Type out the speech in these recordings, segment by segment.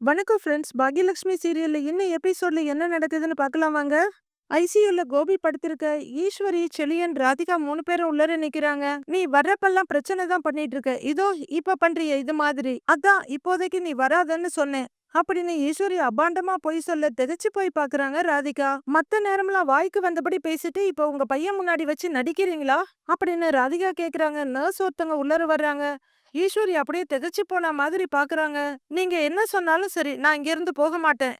வணக்கம் ஃப்ரெண்ட்ஸ் பாக்யலட்சுமி சீரியல்ல இன்னும் எபிசோடில் என்ன நடக்குதுன்னு பார்க்கலாம் வாங்க. ஐசியூல கோபி படுத்திருக்க ஈஸ்வரி செலியன் ராதிகா மூணு பேரும் உள்ளர நிக்கிறாங்க. நீ வர்றப்பெல்லாம் பிரச்சனை தான் பண்ணிட்டு இருக்க இதோ இப்ப பண்றிய இது மாதிரி. அதான் இப்போதைக்கு நீ வராதன்னு சொன்னேன். அப்படின்னு ஈஸ்வரி அபாண்டமா பொய் சொல்ல திகைச்சு போய் பாக்குறாங்க ராதிகா. மத்த நேரம்லாம் வாய்க்கு வந்தபடி பேசிட்டு இப்ப உங்க பையன் முன்னாடி வச்சு நடிக்கிறீங்களா? அப்படின்னு ராதிகா கேக்குறாங்க. நர்ஸ் ஒருத்தவங்க உள்ளர வர்றாங்க. ஈஸ்வரி அப்படியே திகச்சு போன மாதிரி பாக்குறாங்க. நீங்க என்ன சொன்னாலும் சரி நான் இங்க இருந்து போக மாட்டேன்.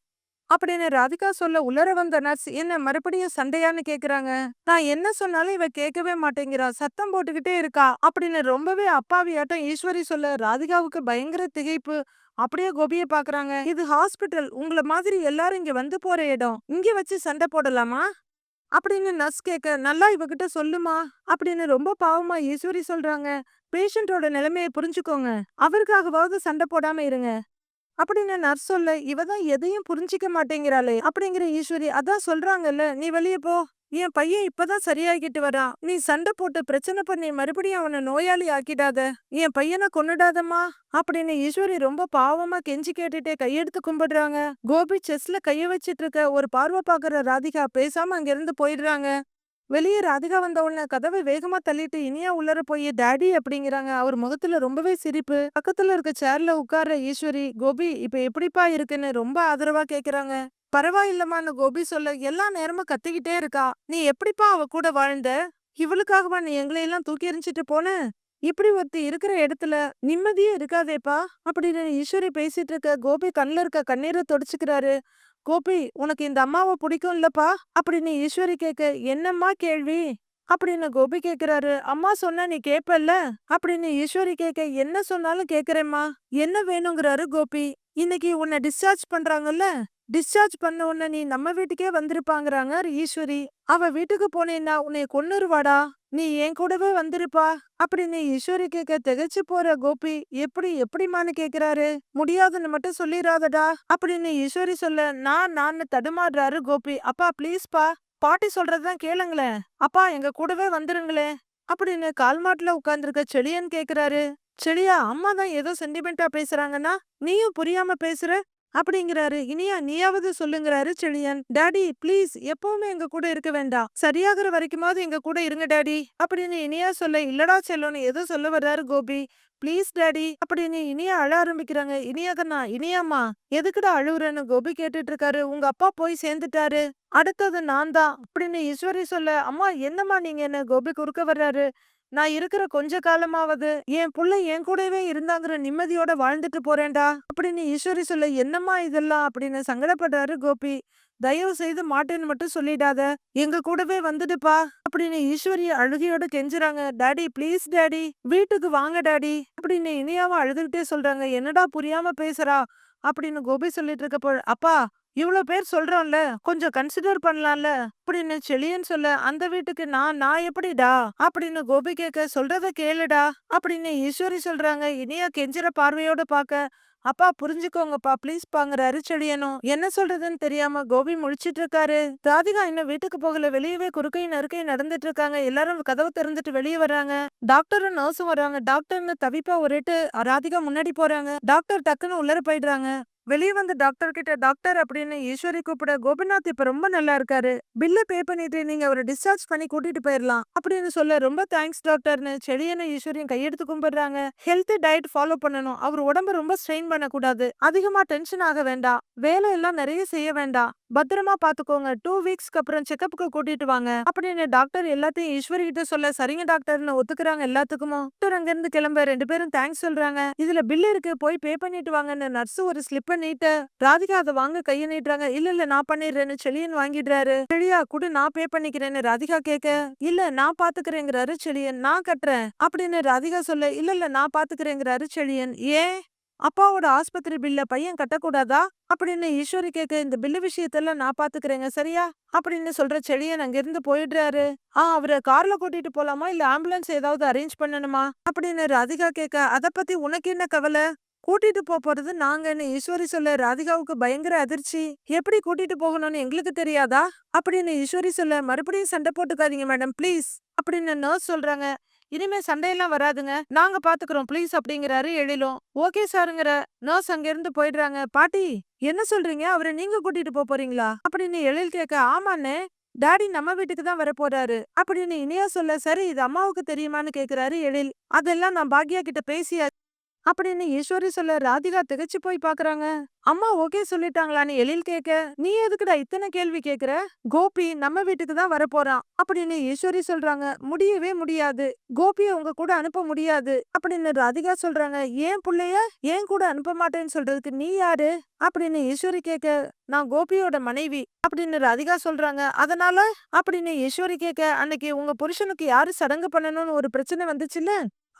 அப்படின்னு ராதிகா சொல்ல உலர வந்த நர்ஸ் என்ன மறுபடியும் சண்டையான்னு கேக்குறாங்க. நான் என்ன சொன்னாலும் இவ கேட்கவே மாட்டேங்கிறா. சத்தம் போட்டுக்கிட்டே இருக்கா. அப்படின்னு ரொம்பவே அப்பாவியாட்டம் ஈஸ்வரி சொல்ல ராதிகாவுக்கு பயங்கர திகைப்பு. அப்படியே கோபிய பாக்குறாங்க. இது ஹாஸ்பிட்டல். உங்கள மாதிரி எல்லாரும் இங்க வந்து போற இடம். இங்க வச்சு சண்டை போடலாமா? அப்படின்னு நர்ஸ் கேட்க நல்லா இவகிட்ட சொல்லுமா? அப்படின்னு ரொம்ப பாவமா ஈஸ்வரி சொல்றாங்க. பேஷண்டோட நிலைமையை புரிஞ்சுக்கோங்க. அவருக்காகவாவது சண்டை போடாம இருங்க. அப்படின்னு நர்ஸ் சொல்ல இவ தான் எதையும் புரிஞ்சிக்க மாட்டேங்கிறாளே. அப்படிங்கிற ஈஸ்வரி அதான் சொல்றாங்கல்ல நீ வெளியே போ. என் பையன் இப்பதான் சரியாகிட்டு வரான். நீ சண்டை போட்டு பிரச்சனை பண்ணி மறுபடியும் அவனை நோயாளி ஆக்கிடாத. என் பையனை கொன்னுடாதம்மா. அப்படின்னு ஈஸ்வரி ரொம்ப பாவமா கெஞ்சி கேட்டுட்டே கையெடுத்து கும்பிடுறாங்க. கோபி செஸ்ல கைய வச்சிட்டு இருக்க ஒரு பார்வை பாக்குற ராதிகா பேசாம அங்கிருந்து போயிடுறாங்க. வெளியே ராதிகா வந்த உடனே கதவை வேகமா தள்ளிட்டு இனியா உள்ளர போய் டாடி அப்படிங்கிறாங்க. அவர் முகத்துல ரொம்பவே சிரிப்பு. பக்கத்துல இருக்க சேர்ல உட்கார்ற ஈஸ்வரி கோபி இப்ப எப்படிப்பா இருக்குன்னு ரொம்ப ஆதரவா கேக்குறாங்க. பரவாயில்லம்மான்னு கோபி சொல்ல எல்லா நேரமும் கத்திக்கிட்டே இருக்கா. நீ எப்படிப்பா அவ கூட வாழ்ந்த? இவளுக்காகவா நீ எங்களையெல்லாம் தூக்கி எறிஞ்சிட்டு போன? இப்படி ஒருத்தி இருக்கிற இடத்துல நிம்மதியே இருக்காதேப்பா? அப்படின்னு ஈஸ்வரி பேசிட்டு இருக்க கோபி கண்ணுல இருக்க கண்ணீரை தொடச்சுக்கிறாரு. கோபி உனக்கு இந்த அம்மாவை பிடிக்கும் இல்லப்பா அப்படின்னு ஈஸ்வரி கேட்க என்னம்மா கேள்வி? அப்படின்னு கோபி கேக்குறாரு. அம்மா சொன்னா நீ கேப்பல்ல? அப்படின்னு ஈஸ்வரி கேட்க என்ன சொன்னாலும் கேக்குறேம்மா. என்ன வேணுங்கிறாரு கோபி. இன்னைக்கு உன்னை டிஸ்சார்ஜ் பண்றாங்கல்ல? டிஸ்சார்ஜ் பண்ண உடனே நீ நம்ம வீட்டுக்கே வந்திருப்பாங்கறாங்க ஈஸ்வரி. அவ வீட்டுக்கு போனேன்னா உன்னை கொன்னுருவாடா? நீ என் கூடவே வந்திருப்பா அப்படின்னு ஈஸ்வரி கேட்க திகைச்சு போற கோபி எப்படி எப்படிமான்னு கேக்குறாரு? முடியாதுன்னு மட்டும் சொல்லிடாதடா அப்படின்னு ஈஸ்வரி சொல்ல நான் நான் தடுமாடுறாரு கோபி அப்பா ப்ளீஸ்பா பாட்டி சொல்றதுதான் கேளுங்களேன் அப்பா எங்க கூடவே வந்துருங்களேன் அப்படின்னு கால்மாட்டுல உட்கார்ந்துருக்க செளியன் கேக்குறாரு செழியா அம்மா தான் ஏதோ சென்டிமெண்டா பேசுறாங்கன்னா நீயும் புரியாம பேசுற அப்படிங்கிறாரு. இனியா நீயாவது சொல்லுங்கிறாரு செழியன். டாடி ப்ளீஸ் எப்பவுமே எங்க கூட இருக்க வேண்டாம். சரியாகிற வரைக்குமாவது எங்க கூட இருங்க டாடி அப்படின்னு இனியா சொல்ல இல்லடா செல்லோன்னு ஏதோ சொல்ல வர்றாரு கோபி? ப்ளீஸ் டாடி அப்படின்னு இனியா அழ ஆரம்பிக்கிறாங்க. இனியா கண்ணா இனியாம்மா எதுக்குடா அழுவுறன்னு கோபி கேட்டுட்டு இருக்காரு உங்க அப்பா போய் சேர்ந்துட்டாரு. அடுத்தது நான் தான் அப்படின்னு ஈஸ்வரி சொல்ல அம்மா என்னம்மா நீங்க என்ன கோபி குறுக்க வர்றாரு? நான் இருக்கிற கொஞ்ச காலமாவது என் புள்ள என் கூடவே இருந்தாங்கிற நிம்மதியோட வாழ்ந்துட்டு போறேன்டா அப்படின்னு ஈஸ்வரி சொல்ல என்னம்மா இதெல்லாம்? அப்படின்னு சங்கடப்படுறாரு கோபி. தயவு செய்து மாட்டேன்னு மட்டும் சொல்லிடாத. எங்க கூடவே வந்துடுப்பா அப்படின்னு ஈஸ்வரி அழுகையோட கெஞ்சுறாங்க. டாடி ப்ளீஸ் டாடி வீட்டுக்கு வாங்க டாடி அப்படின்னு இனியாவும் அழுதுகிட்டே சொல்றாங்க. என்னடா புரியாம பேசுறா? அப்படின்னு கோபி சொல்லிட்டு இருக்கப்போ அப்பா இவ்வளோ பேர் சொல்றோம்ல கொஞ்சம் கன்சிடர் பண்ணலாம்ல அப்படின்னு செழியன் சொல்ல அந்த வீட்டுக்கு நான் நான் எப்படிடா? அப்படின்னு கோபி கேட்க சொல்றத கேளுடா அப்படின்னு ஈஸ்வரி சொல்றாங்க. இனியா கெஞ்சிற பார்வையோட பார்க்க அப்பா புரிஞ்சுக்கோங்கப்பா ப்ளீஸ் பாங்குறாரு செழியனும். என்ன சொல்றதுன்னு தெரியாம கோபி முழிச்சிட்டு இருக்காரு ராதிகா இன்னும் வீட்டுக்கு போகல வெளியவே குறுக்கையும் நறுக்கையும் நடந்துட்டு இருக்காங்க எல்லாரும் கதவு திறந்துட்டு வெளியே வராங்க. டாக்டரும் நர்ஸும் வராங்க. டாக்டர்னு தவிப்பா ஒரேட்டு ராதிகா முன்னாடி போறாங்க. டாக்டர் டக்குன்னு உள்ளர போயிடுறாங்க. வெளியே வந்த டாக்டர் கிட்ட டாக்டர் அப்படின்னு ஈஸ்வரி கூப்பிட கோபிநாத் இப்ப ரொம்ப நல்லா இருக்காரு. பில்ல பே பண்ணிட்டு நீங்க அவரை டிஸ்சார்ஜ் பண்ணி கூட்டிட்டு போயிடலாம் அப்படின்னு சொல்ல ரொம்ப தேங்க்ஸ் டாக்டர்னு செடியன ஈஸ்வரியும் கையெடுத்து கும்பிடுறாங்க. ஹெல்த் டயட் ஃபாலோ பண்ணணும். அவர் உடம்ப ரொம்ப ஸ்ட்ரெயின் பண்ணக்கூடாது. அதிகமா டென்ஷன் ஆக வேண்டாம். வேலை எல்லாம் நிறைய செய்ய வேண்டாம். பத்திரமா பாத்துக்கோங்க. டூ வீக்ஸ்க்கு அப்புறம் செக்கப்புக்கு கூட்டிட்டு வாங்க. அப்படின்னு டாக்டர் எல்லாத்தையும் ஈஸ்வரி கிட்ட சொல்ல சரிங்க டாக்டர்னு ஒத்துக்குறாங்க எல்லாத்துக்குமோ? டாக்டர் அங்க இருந்து கிளம்ப ரெண்டு பேரும் தேங்க்ஸ் சொல்றாங்க. இதுல பில் இருக்கு போய் பே பண்ணிட்டு வாங்கன்னு நர்ஸ் ஒரு ஸ்லிப்ப நீட்ட ராதிகா அதை வாங்க கைய நீட்டுறாங்க. இல்ல இல்ல நான் பண்ணிடுறேன்னு செழியன் வாங்கிடுறாரு. செழியா கூட நான் பே பண்ணிக்கிறேன்னு ராதிகா கேட்க இல்ல நான் பாத்துக்கிறேங்கிறாரு செழியன் நான் கட்டுறேன். அப்படின்னு ராதிகா சொல்ல இல்ல இல்ல நான் பாத்துக்கிறேங்கிறாரு செழியன் ஏன்? அப்பாவோட ஆஸ்பத்திரி பில்ல பையன் கட்டக்கூடாதா? அப்படின்னு ஈஸ்வரி கேட்க இந்த பில்லு விஷயத்தெல்லாம் நான் பாத்துக்கிறேங்க சரியா? அப்படின்னு சொல்ற செழியன் அங்கிருந்து போயிடுறாரு. ஆ அவரை கார்ல கூட்டிட்டு போலாமா? இல்ல ஆம்புலன்ஸ் ஏதாவது அரேஞ்ச் பண்ணணுமா? அப்படின்னு ராதிகா கேட்க அத பத்தி உனக்கு என்ன கவலை? கூட்டிட்டு போக போறது நாங்கன்னு ஈஸ்வரி சொல்ல ராதிகாவுக்கு பயங்கர அதிர்ச்சி. எப்படி கூட்டிட்டு போகணும்னு எங்களுக்கு தெரியாதா? அப்படின்னு ஈஸ்வரி சொல்ல மறுபடியும் சண்டை போட்டுக்காதீங்க மேடம் ப்ளீஸ். அப்படின்னு நர்ஸ் சொல்றாங்க. இனிமே சண்டையெல்லாம் வராதுங்க. நாங்க பாத்துக்கிறோம். ப்ளீஸ் அப்படிங்கிறாரு எழிலும். ஓகே சாருங்கிற நர்ஸ் அங்க இருந்து போயிடுறாங்க. பாட்டி என்ன சொல்றீங்க? அவரை நீங்க கூட்டிட்டு போக போறீங்களா? அப்படின்னு எழில் கேட்க ஆமாண்ணே. டாடி நம்ம வீட்டுக்கு தான் வர போறாரு. அப்படின்னு இனியா சொல்ல சரி இது அம்மாவுக்கு தெரியுமான்னு கேக்குறாரு எழில். அதெல்லாம் நான் பாக்யா கிட்ட பேசியா அப்படின்னு ஈஸ்வரி சொல்ல ராதிகா திகைச்சு போய் பாக்குறாங்க. அம்மா ஓகே சொல்லிட்டாங்களான்னு எழில் கேட்க நீ எதுக்குடா இத்தனை கேள்வி கேக்குற? கோபி நம்ம வீட்டுக்கு தான் வரப்போறான். அப்படின்னு ஈஸ்வரி சொல்றாங்க. முடியவே முடியாது. கோபிய உங்க கூட அனுப்ப முடியாது. அப்படின்னு ராதிகா சொல்றாங்க. ஏன் பிள்ளைய? ஏன் கூட அனுப்ப மாட்டேன்னு சொல்றதுக்கு நீ யாரு? அப்படின்னு ஈஸ்வரி கேட்க நான் கோபியோட மனைவி. அப்படின்னு ராதிகா சொல்றாங்க. அதனால? அப்படின்னு ஈஸ்வரி கேட்க அன்னைக்கு உங்க புருஷனுக்கு யாரு சடங்கு பண்ணணும்னு ஒரு பிரச்சனை வந்துச்சுல்ல?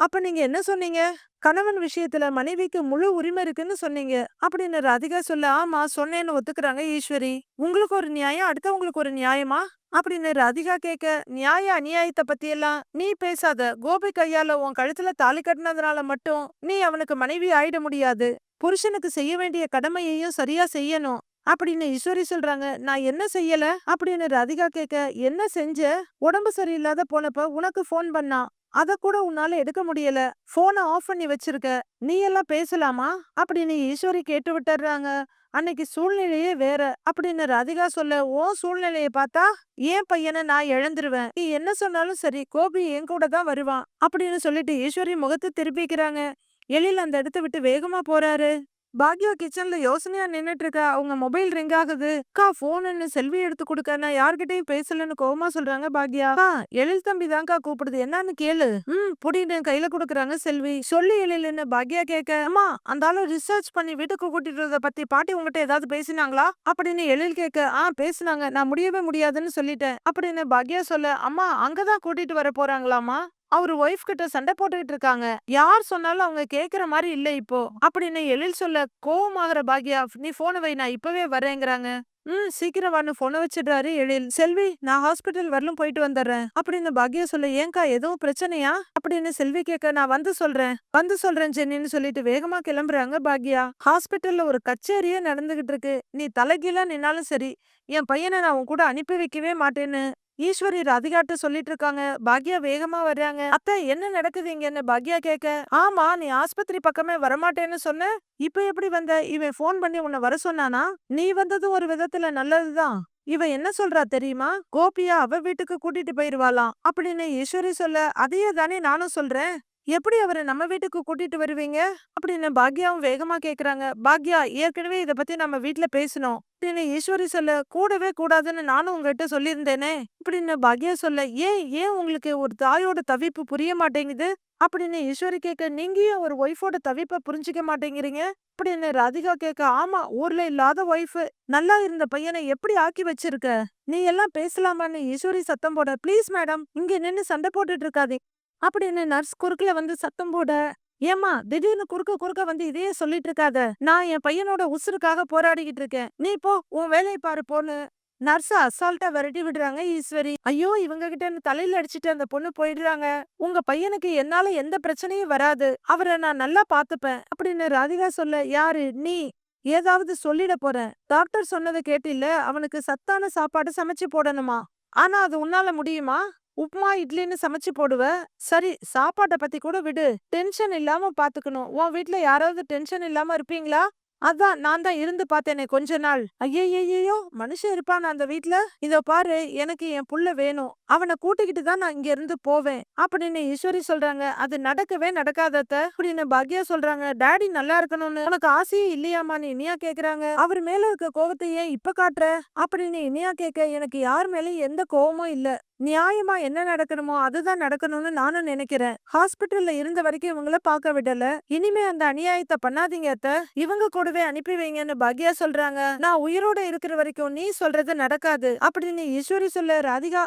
அப்ப நீங்க என்ன சொன்னீங்க? கணவன் விஷயத்துல மனைவிக்கு முழு உரிமை இருக்குன்னு சொன்னீங்க. அப்படின்னு ராதிகா சொல்ல ஆமா சொன்னேன்னு ஒத்துக்கிறாங்க ஈஸ்வரி. உங்களுக்கு ஒரு நியாயம் அடுத்தவங்களுக்கு ஒரு நியாயமா? அப்படின்னு ராதிகா கேட்க நியாய அநியாயத்தை பத்தி எல்லாம் நீ பேசாத. கோபி கையால உன் கழுத்துல தாலி கட்டினதுனால மட்டும் நீ அவனுக்கு மனைவி ஆயிட முடியாது. புருஷனுக்கு செய்ய வேண்டிய கடமையையும் சரியா செய்யணும். அப்படின்னு ஈஸ்வரி சொல்றாங்க நான் என்ன செய்யல? அப்படின்னு ராதிகா கேட்க என்ன செஞ்ச? உடம்பு சரியில்லாத போனப்ப உனக்கு போன் பண்ணா. அத கூட உன்னால எடுக்க முடியல. போனை ஆஃப் பண்ணி வச்சிருக்க. நீ எல்லாம் பேசலாமா? அப்படின்னு ஈஸ்வரி கேட்டு விட்டுறாங்க. அன்னைக்கு சூழ்நிலையே வேற. அப்படின்னு ராதிகா சொல்ல ஓ சூழ்நிலையை பார்த்தா ஏன் பையனை நான் இழந்துருவேன். நீ என்ன சொன்னாலும் சரி கோபி என் கூட தான் வருவான். அப்படின்னு சொல்லிட்டு ஈஸ்வரி முகத்தை திருப்பிக்கிறாங்க. எழில் அந்த இடத்த விட்டு வேகமா போறாரு. பாக்யா கிச்சன்ல யோசனையா நின்னுட்டு இருக்க அவங்க மொபைல் ரிங் ஆகுது. அக்கா போன்னு செல்வி எடுத்து கொடுக்க. நான் யார்கிட்டயும் பேசலன்னு கோவமா சொல்றாங்க பாக்யா. எழில் தம்பி தான்க்கா கூப்பிடுது. என்னன்னு கேளு. ம் புடின்னு கையில கொடுக்குறாங்க செல்வி சொல்லி எழில்னு பாக்யா கேட்க. அம்மா அந்த ஆளு ரிசர்ச் பண்ணி வீட்டுக்கு கூட்டிட்டு பத்தி பாட்டி உங்ககிட்ட ஏதாவது பேசினாங்களா? அப்படின்னு எழில் கேட்க. ஆ பேசினாங்க. நான் முடியவே முடியாதுன்னு சொல்லிட்டேன். அப்படின்னு பாக்யா சொல்ல. அம்மா அங்கதான் கூட்டிட்டு வர போறாங்களாமா அவர் ஒய்ஃப் கிட்ட சண்டை போட்டுக்கிட்டு இருக்காங்க. யார் சொன்னாலும் அவங்க கேக்குற மாதிரி இல்ல இப்போ. அப்படின்னு எழில் சொல்ல கோவமாகற பாக்யா நீ போன வை நான் இப்பவே வரேங்கிறாங்க. ம் சீக்கிரம் வான்னு போனை வச்சிடுறாரு எழில். செல்வி நான் ஹாஸ்பிட்டல் வரலும் போயிட்டு வந்துடுறேன். அப்படின்னு பாக்யா சொல்ல ஏங்கா எதுவும் பிரச்சனையா? அப்படின்னு செல்வி கேட்க நான் வந்து சொல்றேன். வந்து சொல்றேன் ஜென்னின்னு சொல்லிட்டு வேகமா கிளம்புறாங்க பாக்யா. ஹாஸ்பிட்டல்ல ஒரு கச்சேரியே நடந்துகிட்டு இருக்கு. நீ தலைகீழா நின்னாலும் சரி என் பையனை நான் உன் கூட அனுப்பி வைக்கவே மாட்டேன்னு. ஈஸ்வரி ராதிகாட்ட சொல்லிட்டு இருக்காங்க பாக்யா வேகமா வர்றாங்க. அத்தை என்ன நடக்குது இங்கன்னு பாக்யா கேட்க ஆமா நீ ஆஸ்பத்திரி பக்கமே வரமாட்டேன்னு சொன்ன. இப்ப எப்படி வந்த? இவன் போன் பண்ணி உன்னை வர சொன்னானா? நீ வந்ததும் ஒரு விதத்துல நல்லதுதான். இவ என்ன சொல்றா தெரியுமா? கோபியா அவ வீட்டுக்கு கூட்டிட்டு போயிருவாளாம். அப்படின்னு ஈஸ்வரி சொல்ல அதையே தானே நானும் சொல்றேன். எப்படி அவரை நம்ம வீட்டுக்கு கூட்டிட்டு வருவீங்க? அப்படின்னு பாக்யாவும் வேகமா கேக்குறாங்க. பாக்யா ஏற்கனவே இத பத்தி நம்ம வீட்டுல பேசணும் அப்படின்னு ஈஸ்வரி சொல்ல கூடவே கூடாதுன்னு நானும் உங்ககிட்ட சொல்லியிருந்தேனே. அப்படின்னு பாக்யா சொல்ல ஏன் ஏன் உங்களுக்கு ஒரு தாயோட தவிப்பு புரிய மாட்டேங்குது? அப்படின்னு ஈஸ்வரி கேட்க நீங்கயும் ஒரு ஒய்ஃபோட தவிப்ப புரிஞ்சுக்க மாட்டேங்கிறீங்க? அப்படின்னு ராதிகா கேட்க ஆமா ஊர்ல இல்லாத ஒய்ஃப். நல்லா இருந்த பையனை எப்படி ஆக்கி வச்சிருக்க? நீ எல்லாம் பேசலாமான்னு ஈஸ்வரி சத்தம் போட ப்ளீஸ் மேடம் இங்க நின்னு சண்டை போட்டுட்டு இருக்காதீங்க. அப்படின்னு நர்ஸ் குறுக்குல வந்து சத்தம் போட ஏமா திடீர்னு குறுக்க குறுக்க வந்து இதையே சொல்லிட்டு இருக்காத. நான் என் பையனோட உசுருக்காக போராடிக்கிட்டு இருக்கேன். நீ போ உன் வேலையை பாரு போன்னு. நர்ஸ் அசால்ட்டா விரட்டி விடுறாங்க ஈஸ்வரி. ஐயோ இவங்க கிட்ட தலையில அடிச்சிட்டு அந்த பொண்ணு போயிடுறாங்க. உங்க பையனுக்கு என்னால எந்த பிரச்சனையும் வராது. அவரை நான் நல்லா பாத்துப்பேன் அப்படின்னு ராதிகா சொல்ல யாரு? நீ? ஏதாவது சொல்லிட போறேன் டாக்டர் சொன்னதை கேட்டில்ல அவனுக்கு சத்தான சாப்பாடு சமைச்சு போடணுமா? ஆனா அது உன்னால முடியுமா? உப்புமா இட்லின்னு சமைச்சு போடுவ. சரி சாப்பாட்டை பத்தி கூட விடு. டென்ஷன் இல்லாம பாத்துக்கணும். உன் வீட்ல யாராவது டென்ஷன் இல்லாம இருப்பீங்களா? அதான் நான் தான் இருந்து பார்த்தேனே கொஞ்ச நாள். ஐயையோ மனுஷன் இருப்பான் அந்த வீட்ல. இதோ பாரு எனக்கு என் புள்ள வேணும். அவனை கூட்டிக்கிட்டு தான் நான் இங்க இருந்து போவேன். அப்படின்னு ஈஸ்வரி சொல்றாங்க. அது நடக்கவே நடக்காதத்த. அப்படின்னு பாக்யா சொல்றாங்க. டாடி நல்லா இருக்கணும்னு. உனக்கு ஆசையே இல்லையாமான்னு இனியா கேக்குறாங்க. அவர் மேல இருக்க கோவத்தை ஏன் இப்ப காட்டுற? அப்படின்னு இனியா கேட்க எனக்கு யார் மேலயும் எந்த கோவமும் இல்ல. நியாயமா என்ன நடக்கணுமோ அதுதான் நடக்கணும்னு நானும் நினைக்கிறேன். ஹாஸ்பிட்டல்ல இருந்த வரைக்கும் இவங்கள பார்க்க விடல. இனிமே அந்த அநியாயத்தை பண்ணாதீங்க அத்த. இவங்க கூடவே அனுப்பி வைங்கன்னு பாக்யா சொல்றாங்க. நான் உயிரோட இருக்கிற வரைக்கும் நீ சொல்றது நடக்காது. அப்படின்னு ஈஸ்வரி சொல்ல ராதிகா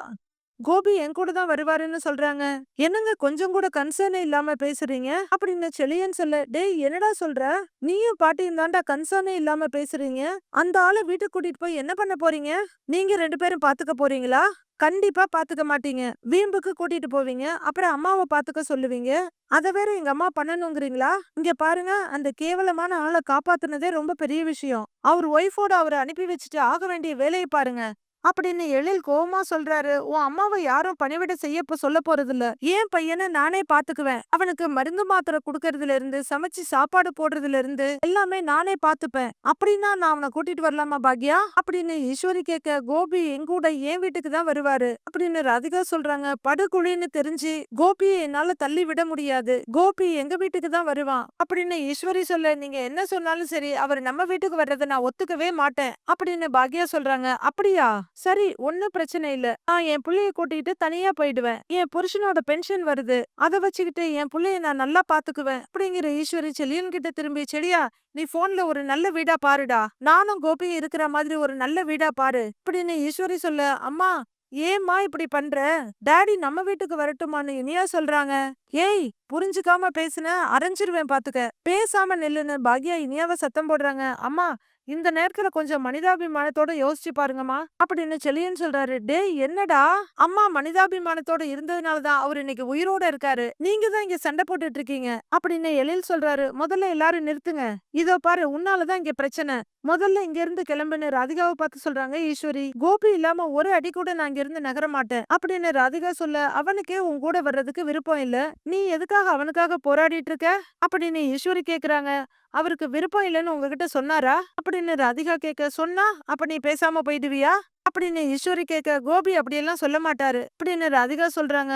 கோபி என் கூட தான் வருவாருன்னு சொல்றாங்க. என்னங்க கொஞ்சம் கூட கன்சர்னே இல்லாம பேசுறீங்க? அப்படின்னு செலியன் சொல்ல டேய் என்னடா சொல்ற? நீயும் பாட்டியும் தாண்டா கன்சர்னே இல்லாம பேசுறீங்க. அந்த ஆளை வீட்டுக்கு கூட்டிட்டு போய் என்ன பண்ண போறீங்க? நீங்க ரெண்டு பேரும் பாத்துக்க போறீங்களா? கண்டிப்பா பாத்துக்க மாட்டீங்க. வீம்புக்கு கூட்டிட்டு போவீங்க. அப்புறம் அம்மாவை பாத்துக்க சொல்லுவீங்க. அதை வேற எங்க அம்மா பண்ணணுங்கிறீங்களா? இங்க பாருங்க அந்த கேவலமான ஆளை காப்பாத்துனதே ரொம்ப பெரிய விஷயம். அவர் ஒய்ஃபோட அவரை அனுப்பி வச்சுட்டு ஆக வேண்டிய வேலையை பாருங்க. அப்படின்னு எழில் கோவமா சொல்றாரு. உன் அம்மாவை யாரும் பணிவிட செய்ய இப்ப சொல்ல போறது இல்ல ஏன் பையனை நானே பாத்துக்குவேன். அவனுக்கு மருந்து மாத்திரை குடுக்கறதுல இருந்து சமைச்சு சாப்பாடு போடுறதுல இருந்து எல்லாமே நானே பாத்துப்பேன். அப்படின்னா நான் அவனை கூட்டிட்டு வரலாமா பாக்யா? அப்படின்னு ஈஸ்வரி கேட்க கோபி எங்கூட என் வீட்டுக்கு தான் வருவாரு. அப்படின்னு ராதிகா சொல்றாங்க. படுகுழின்னு தெரிஞ்சு கோபியை என்னால தள்ளி விட முடியாது. கோபி எங்க வீட்டுக்கு தான் வருவான். அப்படின்னு ஈஸ்வரி சொல்ல நீங்க என்ன சொன்னாலும் சரி அவர் நம்ம வீட்டுக்கு வர்றதை நான் ஒத்துக்கவே மாட்டேன். அப்படின்னு பாக்யா சொல்றாங்க. அப்படியா? சரி ஒன்னும் பிரச்சனை இல்ல. நான் என் புள்ளைய கூட்டிட்டு தனியா போயிடுவேன். என் புருஷனோட பென்ஷன் வருது. அத வச்சுக்கிட்டு என் புள்ளைய நான் நல்லா பாத்துக்குவேன். அப்படிங்கிற ஈஸ்வரி செலியன் கிட்ட திரும்பி செடியா நீ போன்ல ஒரு நல்ல வீடா பாருடா. நானும் கோபியும் இருக்கிற மாதிரி ஒரு நல்ல வீடா பாரு. அப்படின்னு ஈஸ்வரி சொல்ல அம்மா ஏம்மா இப்படி பண்ற? டாடி நம்ம வீட்டுக்கு வரட்டுமான்னு இனியா சொல்றாங்க. ஏய் புரிஞ்சுக்காம பேசுன அரைஞ்சிருவேன் பாத்துக்க. பேசாம நில்லுன்னு பாக்யா இனியாவ சத்தம் போடுறாங்க. அம்மா இந்த நேரத்துல கொஞ்சம் மனிதாபிமானத்தோட யோசிச்சு பாருங்கம்மா. அப்படின்னு செலியன் சொல்றாரு டேய் என்னடா? அம்மா மனிதாபிமானத்தோட இருந்ததுனாலதான் அவர் இன்னைக்கு உயிரோட இருக்காரு. நீங்க தான் இங்க சண்டை போட்டுட்டு இருக்கீங்க. அப்படின்னு எழில் சொல்றாரு. முதல்ல எல்லாரும் நிறுத்துங்க. இதோ பாரு உன்னாலதான் இங்க பிரச்சனை. முதல்ல இங்க இருந்து கிளம்புன்னு ராதிகாவை பார்த்து சொல்றாங்க ஈஸ்வரி கோபி இல்லாம ஒரு அடி கூட நான் இங்க இருந்து நகர மாட்டேன். அப்படின்னு ராதிகா சொல்ல அவனுக்கே உன் கூட வர்றதுக்கு விருப்பம் இல்ல. நீ எதுக்காக அவனுக்காக போராடிட்டு இருக்க? அப்படின்னு ஈஸ்வரி கேக்குறாங்க. அவருக்கு விருப்பம் இல்லைன்னு உங்ககிட்ட சொன்னாரா? அப்படின்னு ராதிகா கேட்க சொன்னா அப்ப நீ பேசாம போயிடுவியா? அப்படின்னு ஈஸ்வரி கேட்க கோபி அப்படியெல்லாம் சொல்ல மாட்டாரு. அப்படின்னு ராதிகா சொல்றாங்க.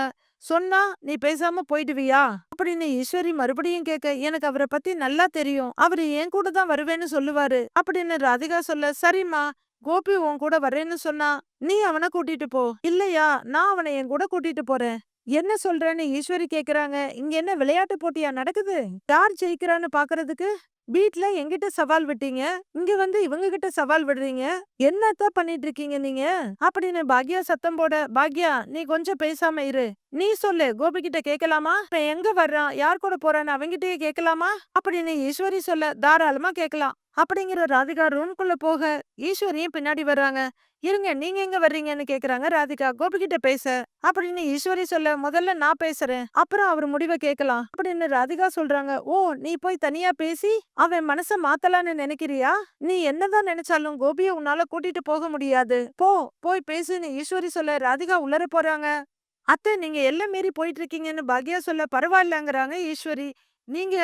சொன்னா நீ பேசாம போயிடுவியா? அப்படின்னு ஈஸ்வரி மறுபடியும் கேட்க எனக்கு அவரை பத்தி நல்லா தெரியும். அவரு என் கூட தான் வருவேன்னு சொல்லுவாரு. அப்படின்னு ராதிகா சொல்ல சரிம்மா கோபி உன் கூட வரேன்னு சொன்னா நீ அவனை கூட்டிட்டு போ. இல்லையா நான் அவனை என் கூட கூட்டிட்டு போறேன். என்ன சொல்றேன்னு ஈஸ்வரி கேக்குறாங்க. இங்க என்ன விளையாட்டு போட்டியா நடக்குது? யார் ஜெயிக்கிறான்னு பாக்குறதுக்கு? வீட்ல எங்கிட்ட சவால் விட்டீங்க. இங்க வந்து இவங்க கிட்ட சவால் விடுறீங்க. என்னத்த பண்ணிட்டு இருக்கீங்க நீங்க? அப்படின்னு பாக்யா சத்தம் போட பாக்யா நீ கொஞ்சம் பேசாம இரு. நீ சொல்லு கோபி கிட்ட கேட்கலாமா இப்ப எங்க வர்றான்? யார் கூட போறான்னு அவங்கிட்டயே கேட்கலாமா அப்படின்னு ஈஸ்வரி சொல்ல தாராளமா கேட்கலாம் அப்படிங்கிற ராதிகா ரூம்குள்ள போக ஈஸ்வரியும் பின்னாடி வர்றாங்க. இருங்க நீங்க எங்க வர்றீங்கன்னு கேக்குறாங்க ராதிகா. கோபி கிட்ட பேச அப்படின்னு ஈஸ்வரி சொல்ல முதல்ல நான் பேசுறேன். அப்புறம் அவர் முடிவை கேட்கலாம் அப்படின்னு ராதிகா சொல்றாங்க. ஓ நீ போய் தனியா பேசி அவன் மனச மாத்தலான்னு நினைக்கிறியா? நீ என்னதான் நினைச்சாலும் கோபிய உன்னால கூட்டிட்டு போக முடியாது. போ போய் பேசுன்னு ஈஸ்வரி சொல்ல ராதிகா உள்ளர போறாங்க. அத்தை நீங்க எல்லாம் மீறி போயிட்டு இருக்கீங்கன்னு பாக்யா சொல்ல பரவாயில்லங்கிறாங்க ஈஸ்வரி. நீங்க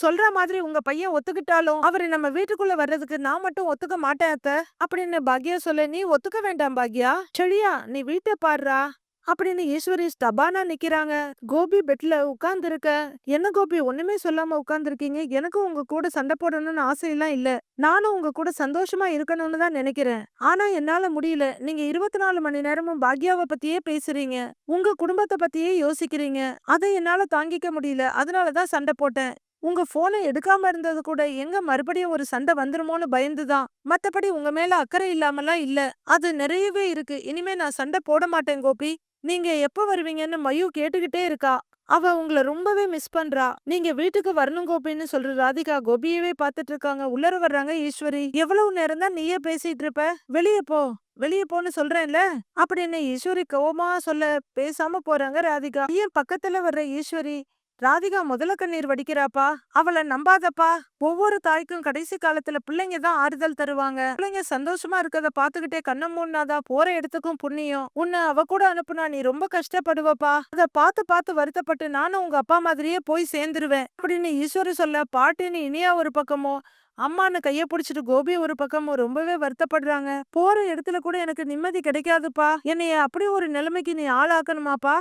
சொல்ற மாதிரி உங்க பையன் ஒத்துக்கிட்டாலும் அவரு நம்ம வீட்டுக்குள்ள வர்றதுக்கு நான் மட்டும் ஒத்துக்க மாட்டேன் அத்த. அப்படின்னு பாக்யா சொல்ல நீ ஒத்துக்க வேண்டாம் பாக்யா. செழியா நீ வீட்டை பாடுறா அப்படின்னு ஈஸ்வரி ஸ்தபானா நிக்கிறாங்க. கோபி பெட்ல உட்கார்ந்து இருக்க என்ன கோபி? ஒண்ணுமே சொல்லாம உட்கார்ந்து இருக்கீங்க எனக்கு உங்க கூட சண்டை போடணும்னு ஆசையெல்லாம் இல்ல. நானும் உங்க கூட சந்தோஷமா இருக்கணும்னு தான் நினைக்கிறேன். ஆனா என்னால முடியல. நீங்க இருபத்தி நாலு மணி நேரமும் பாக்யாவை பத்தியே பேசுறீங்க. உங்க குடும்பத்தை பத்தியே யோசிக்கிறீங்க. அதை என்னால தாங்கிக்க முடியல. அதனாலதான் சண்டை போட்டேன். உங்க போனை எடுக்காம இருந்தது கூட எங்க மறுபடியும் ஒரு சண்டை வந்துருமோன்னு பயந்துதான். மத்தபடி உங்க மேல அக்கறை இல்லாமலாம் இல்ல. அது நிறையவே இருக்கு. இனிமே நான் சண்டை போட மாட்டேன் கோபி. நீங்க எப்ப வருவீங்கன்னு மயு கேட்டுக்கிட்டே இருக்கா. அவ உங்களை ரொம்பவே மிஸ் பண்றா. நீங்க வீட்டுக்கு வரணும் கோபின்னு சொல்ற ராதிகா கோபியவே பாத்துட்டு இருக்காங்க உள்ளர வர்றாங்க ஈஸ்வரி. எவ்வளவு நேரம் தான் நீயே பேசிட்டு இருப்ப? வெளியே போ. வெளியே போன்னு சொல்றேன்ல? அப்படின்னு ஈஸ்வரி கோவமா சொல்ல பேசாம போறாங்க ராதிகா. ஏன் பக்கத்துல வர்ற ஈஸ்வரி. ராதிகா முதல கண்ணீர் வடிக்கிறாப்பா? அவளை நம்பாதப்பா. ஒவ்வொரு தாய்க்கும் கடைசி காலத்துல பிள்ளைங்க தான் ஆறுதல் தருவாங்க. பிள்ளைங்க சந்தோஷமா இருக்கத பாத்துக்கிட்டே கண்ண மூணாதான் போற இடத்துக்கும் புண்ணியம். உன்னை அவ கூட அனுப்புனா நீ ரொம்ப கஷ்டப்படுவப்பா. அத பார்த்து பார்த்து வருத்தப்பட்டு நானும் உங்க அப்பா மாதிரியே போய் சேர்ந்துருவேன். அப்படின்னு ஈஸ்வரி சொல்ல பாட்டின்னு இனியா ஒரு பக்கமோ அம்மான்னு கைய புடிச்சிட்டு கோபி ஒரு பக்கமும் ரொம்பவே வருத்தப்படுறாங்க. போற இடத்துல கூட எனக்கு நிம்மதி கிடைக்காதுப்பா. என்னைய அப்படி ஒரு நிலைமைக்கு நீ ஆளாக்கணுமாப்பா?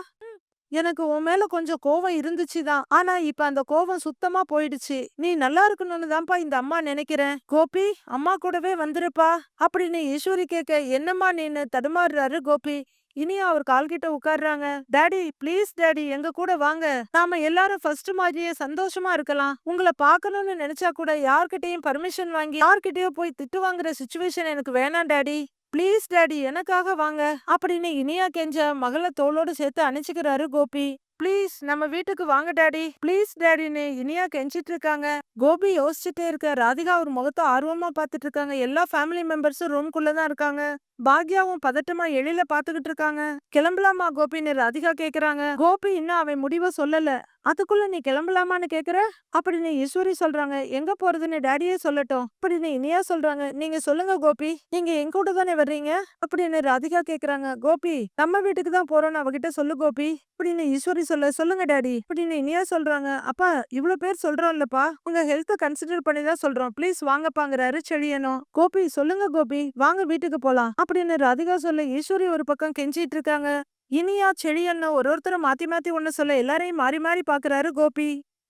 எனக்கு உன் மேல கொஞ்சம் கோவம் இருந்துச்சுதான் ஆனா இப்ப அந்த கோவம் சுத்தமா போயிடுச்சு. நீ நல்லா இருக்கணும்னு தான்ப்பா இந்த அம்மா நினைக்கிறேன். கோபி அம்மா கூடவே வந்துருப்பா. அப்படின்னு ஈஸ்வரி கேட்க என்னம்மா நீன்னு தடுமாறுறாரு கோபி? இனி அவர் கால்கிட்ட உட்கார்றாங்க. டேடி ப்ளீஸ் டேடி எங்க கூட வாங்க. நாம எல்லாரும் ஃபர்ஸ்ட் மாதிரியே சந்தோஷமா இருக்கலாம். உங்களை பார்க்கணும்னு நினைச்சா கூட யார்கிட்டயும் பர்மிஷன் வாங்கி யார்கிட்டயோ போய் திட்டு வாங்குற சுச்சுவேஷன் எனக்கு வேணாம் டேடி. ப்ளீஸ் டாடி எனக்காக வாங்க அப்படின்னு இனியா கெஞ்ச மகள தோளோடு சேர்த்து அணைச்சுக்கிறாரு கோபி. ப்ளீஸ் நம்ம வீட்டுக்கு வாங்க டாடி ப்ளீஸ் டாடின்னு இனியா கெஞ்சிட்டு இருக்காங்க. கோபி யோசிச்சுட்டே இருக்க. ராதிகா ஒரு முகத்தை ஆர்வமா பாத்துட்டு இருக்காங்க. எல்லா ஃபேமிலி மெம்பர்ஸும் ரூம்குள்ள தான் இருக்காங்க. பாக்யாவும் பதட்டமா எழில பாத்துக்கிட்டு இருக்காங்க. கிளம்பலாமா கோபின்னு ராதிகா கேக்குறாங்க. கோபி இன்னும் அவன் முடிவை சொல்லல. அதுக்குள்ள நீ கிளம்பலாமான்னு கேக்குற? அப்படின்னு ஈஸ்வரி சொல்றாங்க. எங்க போறதுன்னு டேடியே சொல்லட்டும். அப்படின்னு இனியா சொல்றாங்க. நீங்க சொல்லுங்க கோபி. நீங்க எங்க கூட தானே வர்றீங்க? அப்படின்னு ராதிகா கேக்குறாங்க. கோபி நம்ம வீட்டுக்கு தான் போறோம்னு அவகிட்ட சொல்லு கோபி. அப்படின்னு ஈஸ்வரி சொல்ல சொல்லுங்க டேடி. அப்படின்னு இனியா சொல்றாங்க. அப்பா இவ்ளோ பேர் சொல்றோம்லப்பா. உங்க ஹெல்த்த கன்சிடர் பண்ணி தான் சொல்றோம். ப்ளீஸ் வாங்கப்பாங்கிறாரு செழியனும் கோபி சொல்லுங்க கோபி. வாங்க வீட்டுக்கு போலாம். அப்படின்னு ராதிகா சொல்ல ஈஸ்வரி ஒரு பக்கம் கெஞ்சிட்டு இருக்காங்க. இனியா செழியன்னு ஒரு ஒருத்தரும் மாத்தி மாத்தி ஒண்ணு சொல்ல எல்லாரையும் மாறி மாறி பாக்குறாரு கோபி.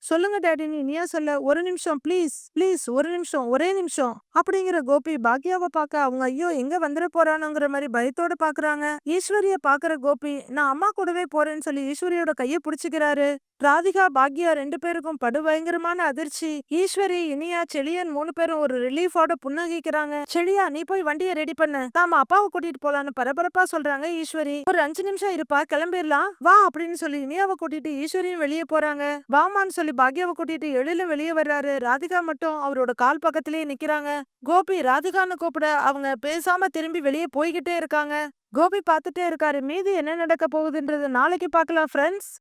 சொல்லுங்க டாடின்னு இனியா சொல்ல ஒரு நிமிஷம் ப்ளீஸ் ப்ளீஸ் ஒரு நிமிஷம் ஒரே நிமிஷம் அப்படிங்கிற கோபி பாக்யாவை பார்க்க அவங்க ஐயோ எங்க வந்துட போறானுங்கிற மாதிரி பயத்தோட பாக்குறாங்க. ஈஸ்வரிய பாக்குற கோபி நான் அம்மா கூடவே போறேன்னு சொல்லி ஈஸ்வரியோட கையை பிடிச்சிக்கிறாரு. ராதிகா பாக்யா ரெண்டு பேருக்கும் படு பயங்கரமான அதிர்ச்சி. ஈஸ்வரி இனியா செழியன் மூணு பேரும் ஒரு ரிலீஃபோட புன்னகிக்கிறாங்க. செழியா நீ போய் வண்டியை ரெடி பண்ணு. தாம அப்பாவை கூட்டிட்டு போலான்னு பரபரப்பா சொல்றாங்க ஈஸ்வரி. ஒரு அஞ்சு நிமிஷம் இருப்பா கிளம்பிடலாம். வா அப்படின்னு சொல்லி இனியாவை கூட்டிட்டு ஈஸ்வரியும் வெளியே போறாங்க. வாமான்னு சொல்லி பாக்யாவை கூட்டிட்டு எழில வெளியே வர்றாரு. ராதிகா மட்டும் அவரோட கால் பக்கத்திலேயே நிக்கிறாங்க. கோபி ராதிகான்னு கூப்பிட அவங்க பேசாம திரும்பி வெளியே போய்கிட்டே இருக்காங்க. கோபி பார்த்துட்டே இருக்காரு. மீதி என்ன நடக்க போகுதுன்றது நாளைக்கு பார்க்கலாம் ஃப்ரெண்ட்ஸ்